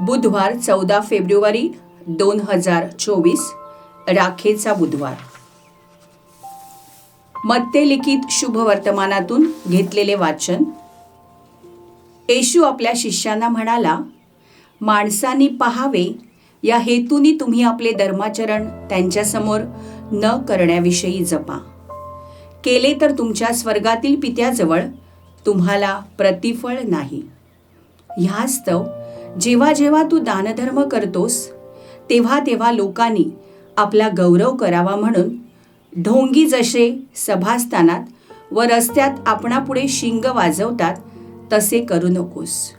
बुधवार चौदा फेब्रुवारी दोन हजार चोवीस राखेचा बुधवार. मत्ते लिखित शुभ वर्तमानातून घेतलेले वाचन. येशू आपल्या शिष्यांना म्हणाला माणसांनी पहावे या हेतूनी तुम्ही आपले धर्माचरण त्यांच्यासमोर न करण्याविषयी जपा. केले तर तुमच्या स्वर्गातील पित्याजवळ तुम्हाला प्रतिफळ नाही. ह्यास्तव जेव्हा जेव्हा तू दानधर्म करतोस तेव्हा तेव्हा लोकांनी आपला गौरव करावा म्हणून ढोंगी जसे सभास्थानात व रस्त्यात आपणापुढे शिंग वाजवतात तसे करू नकोस.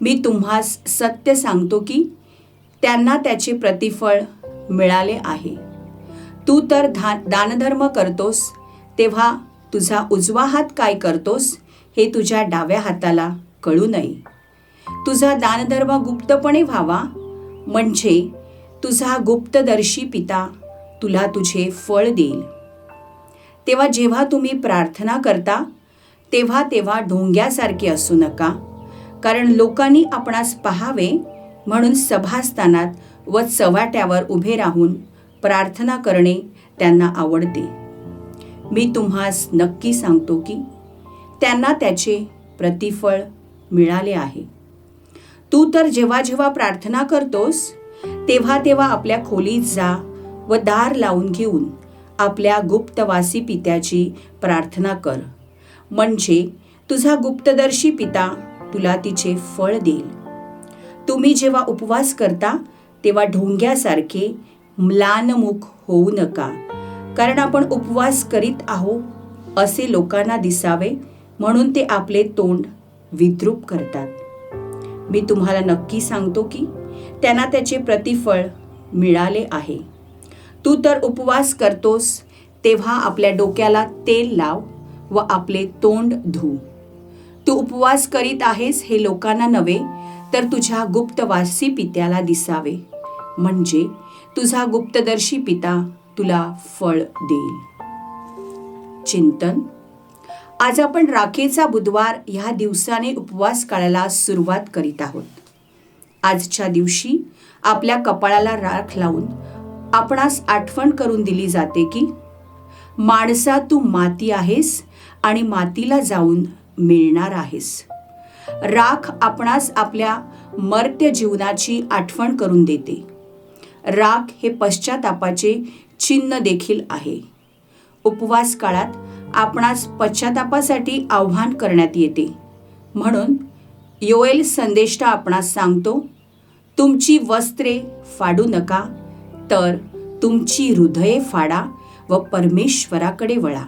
मी तुम्हास सत्य सांगतो की त्यांना त्याचे प्रतिफळ मिळाले आहे. तू तर धा दानधर्म करतोस तेव्हा तुझा उजवा हात काय करतोस हे तुझ्या डाव्या हाताला कळू नये. तुझा दानधर्म गुप्तपणे व्हावा. म्हणजे तुझा गुप्तदर्शी पिता तुला तुझे फळ देईल. तेव्हा जेव्हा तुम्ही प्रार्थना करता तेव्हा तेव्हा ढोंग्यासारखे असू नका. कारण लोकांनी आपणास पहावे म्हणून सभास्थानात व चव्हाट्यावर उभे राहून प्रार्थना करणे त्यांना आवडते. मी तुम्हास नक्की सांगतो की त्यांना त्याचे प्रतिफळ मिळाले आहे. तू तर जेव्हा जेव्हा प्रार्थना करतोस तेव्हा तेव्हा आपल्या खोलीत जा व दार लावून घेऊन आपल्या गुप्तवासी पित्याची प्रार्थना कर. म्हणजे तुझा गुप्तदर्शी पिता तुला तिचे फळ देईल. तुम्ही जेव्हा उपवास करता तेव्हा ढोंग्यासारखे म्लानमुख होऊ नका कारण आपण उपवास करीत आहो असे लोकांना दिसावे म्हणून ते आपले तोंड विद्रूप करतात. मी तुम्हाला नक्की सांगतो की त्यांना त्याचे प्रतिफळ मिळाले आहे. तू तर उपवास करतोस तेव्हा आपल्या डोक्याला तेल लाव व आपले तोंड धू. तू उपवास करीत आहेस हे लोकांना नव्हे तर तुझ्या गुप्तवासी पित्याला दिसावे. म्हणजे तुझा गुप्तदर्शी पिता तुला फळ देईल. चिंतन आज आपण राखेचा बुधवार ह्या दिवसाने उपवास काळाला सुरुवात करीत आहोत. आजच्या दिवशी आपल्या कपाळाला राख लावून आपणास आठवण करून दिली जाते की माणसा तू माती आहेस आणि मातीला जाऊन मिळणार आहेस. राख आपणास आपल्या मर्त्य जीवनाची आठवण करून देते. राख हे पश्चातापाचे चिन्ह देखील आहे. उपवास काळात आपणास पश्चातापासाठी आव्हान करण्यात येते. म्हणून योएल संदेष्टा आपणास सांगतो तुमची वस्त्रे फाडू नका तर तुमची हृदये फाडा व परमेश्वराकडे वळा.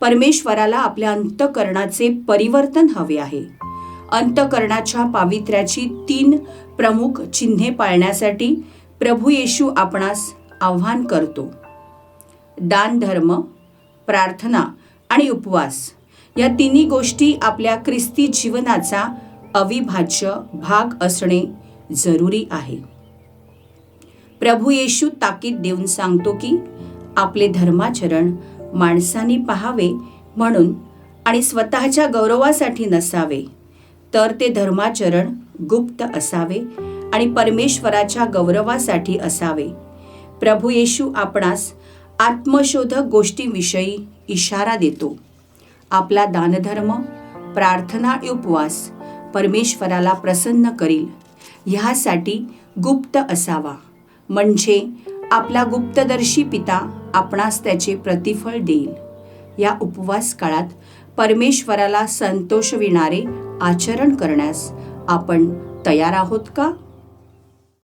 परमेश्वराला आपल्या अंतकरणाचे परिवर्तन हवे आहे. अंतकरणाच्या पावित्र्याची तीन प्रमुख चिन्हे पाळण्यासाठी प्रभू येशू आपणास आव्हान करतो. दानधर्म प्रार्थना आणि उपवास. या तिन्ही गोष्टी आपल्या ख्रिस्ती जीवनाचा अविभाज्य भाग असणे जरुरी आहे. प्रभू येशू ताकीद देऊन सांगतो की आपले धर्माचरण माणसांनी पाहावे म्हणून आणि स्वतःच्या गौरवासाठी नसावे तर ते धर्माचरण गुप्त असावे आणि परमेश्वराच्या गौरवासाठी असावे. प्रभू येशू आपणास आत्मशोधक गोष्टींविषयी इशारा देतो. आपला दानधर्म प्रार्थना उपवास परमेश्वराला प्रसन्न करील. ह्यासाठी गुप्त असावा. म्हणजे आपला गुप्तदर्शी पिता आपणास त्याचे प्रतिफळ देईल. या उपवास काळात परमेश्वराला संतोषविणारे आचरण करण्यास आपण तयार आहोत का?